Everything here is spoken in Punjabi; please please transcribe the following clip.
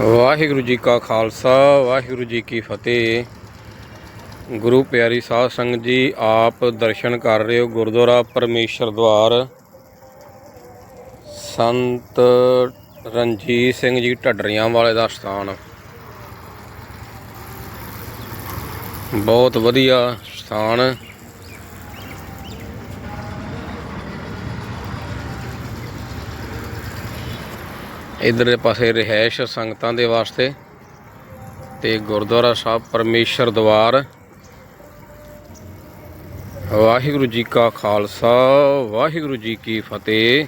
ਵਾਹਿਗੁਰੂ ਜੀ ਕਾ ਖਾਲਸਾ, ਵਾਹਿਗੁਰੂ ਜੀ ਕੀ ਫਤਿਹ। ਗੁਰੂ ਪਿਆਰੀ ਸਾਧ ਸੰਗਤ ਜੀ, ਆਪ ਦਰਸ਼ਨ ਕਰ ਰਹੇ ਹੋ ਗੁਰਦੁਆਰਾ ਪਰਮੇਸ਼ਰ ਦਵਾਰ। ਸੰਤ ਰਣਜੀਤ ਸਿੰਘ ਜੀ ਢੱਡਰੀਆਂ ਵਾਲੇ ਦਾ ਸਥਾਨ। ਬਹੁਤ ਵਧੀਆ ਸਥਾਨ। ਇਧਰਲੇ ਪਾਸੇ ਰਿਹਾਇਸ਼ ਸੰਗਤਾਂ ਦੇ ਵਾਸਤੇ ਤੇ ਗੁਰਦੁਆਰਾ ਸਾਹਿਬ ਪਰਮੇਸ਼ਰ ਦਵਾਰ। ਵਾਹਿਗੁਰੂ ਜੀ ਕਾ ਖਾਲਸਾ, ਵਾਹਿਗੁਰੂ ਜੀ ਕੀ ਫਤਿਹ।